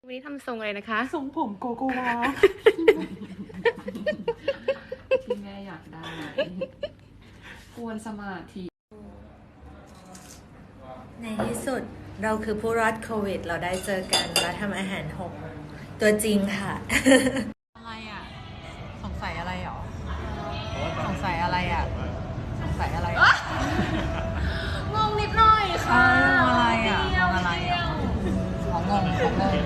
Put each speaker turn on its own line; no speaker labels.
วันนี้ทำทรงอะไรนะคะ
ทรงผมโกโกวา
ที่แม่อยากได้กวนสมาธิ
ในที่สุดเราคือผู้รอดโควิด เราได้เจอกันแล้วทำอาหารหกตัวจริงค่ะ
อะไรอะ สงสัยอะไรหรอ
Gracias.